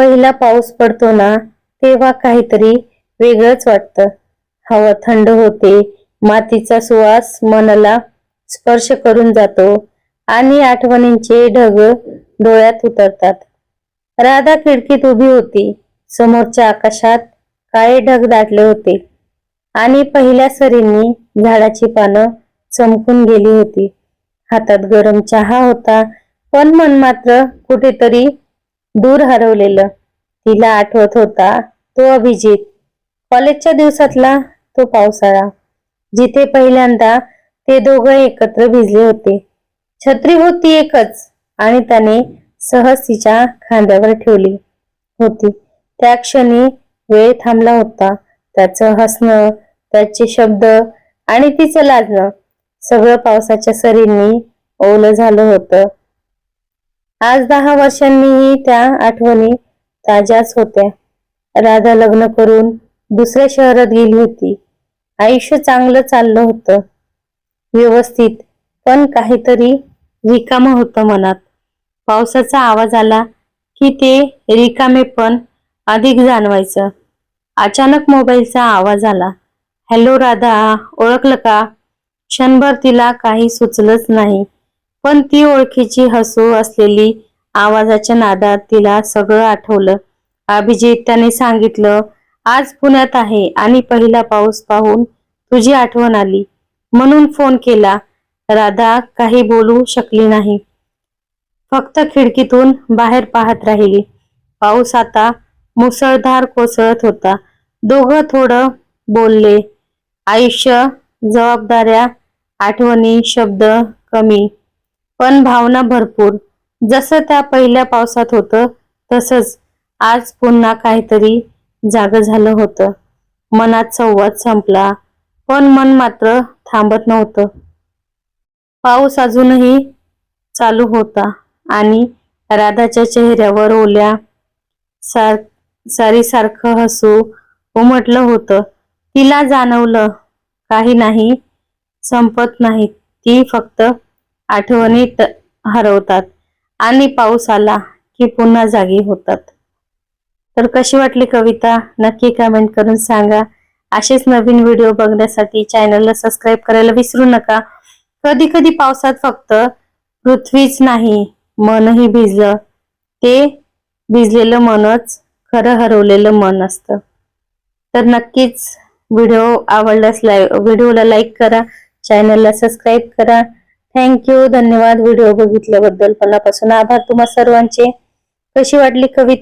पहिला पाऊस पडतो ना तेव्हा काहीतरी वेगळंच वाटतं. हवा थंड होते मातीचा सुवास मनाला स्पर्श करून जातो आणि आठवणींचे ढग डोळ्यात उतरतात. राधा खिडकीत उभी होती. समोरच्या आकाशात काळे ढग दाटले होते आणि पहिल्या सरींनी झाडाची पानं चमकून गेली होती. हातात गरम चहा होता पण मन मात्र कुठेतरी दूर हरवलेलं. तिला आठवत होता तो अभिजित. कॉलेजच्या दिवसातला तो पावसाळा. जिथे पहिल्यांदा ते दोघं एकत्र भिजले होते. छत्री होती एकच आणि त्याने सहज तिच्या खांद्यावर ठेवली होती. त्या क्षणी वेळ थांबला होता. त्याचं हसणं त्याचे शब्द आणि तिचं लाजणं सगळं पावसाच्या सरींनी ओलं झालं होतं. आज दहा वर्षांनीही त्या आठवणी ताज्याच होत्या. राधा लग्न करून दुसऱ्या शहरात गेली होती. आयुष्य चांगलं चाललं होतं. व्यवस्थित पण काहीतरी रिकामं होतं मनात. पावसाचा आवाज आला की ते रिकामे पण अधिक जाणवायचं. अचानक मोबाईलचा आवाज आला. हॅलो राधा ओळखलं का? क्षणभर तिला काही सुचलंच नाही. पण ती ओळखीची हसू असलेली आवाजाच्या नादात तिला सगळं आठवलं. अभिजित त्याने सांगितलं आज पुण्यात आहे आणि पहिला पाऊस पाहून तुझी आठवण आली. म्हणून फोन केला. राधा काही बोलू शकली नाही. फक्त खिडकीतून बाहेर पाहत राहिली. पाऊस आता मुसळधार कोसळत होता. दोघं थोडं बोलले. आयुष्य जबाबदाऱ्या आठवणी शब्द कमी. पण भावना भरपूर. जसं त्या पहिल्या पावसात होतं तसंच आज पुन्हा काहीतरी जाग झालं होतं. मनात संवाद संपला पण मन मात्र थांबत नव्हतं. पाऊस अजूनही चालू होता आणि राधाच्या चेहऱ्यावर ओल्या सार सारीसारखं हसू उमटलं होतं. तिला जाणवलं काही नाही संपत नाही. ती फक्त आठवणीत हरवतात आणि पाऊस आला की पुन्हा जागी होतात. तर कशी वाटली कविता? नक्की कमेंट करून सांगा. असेच नवीन व्हिडिओ बघण्यासाठी चॅनलला सबस्क्राईब करायला विसरू नका. कधी कधी पावसात फक्त पृथ्वीच नाही मनही भिजलं. ते भिजलेलं मनच खरं हरवलेलं मन असतं. तर नक्कीच व्हिडिओ आवडल्यास लाईक व्हिडिओला लाईक करा चॅनलला सबस्क्राईब करा. थँक्यू धन्यवाद. व्हिडिओ बघितल्याबद्दल. मनापासून आभार तुम्हा सर्वांचे. कशी वाटली कविता?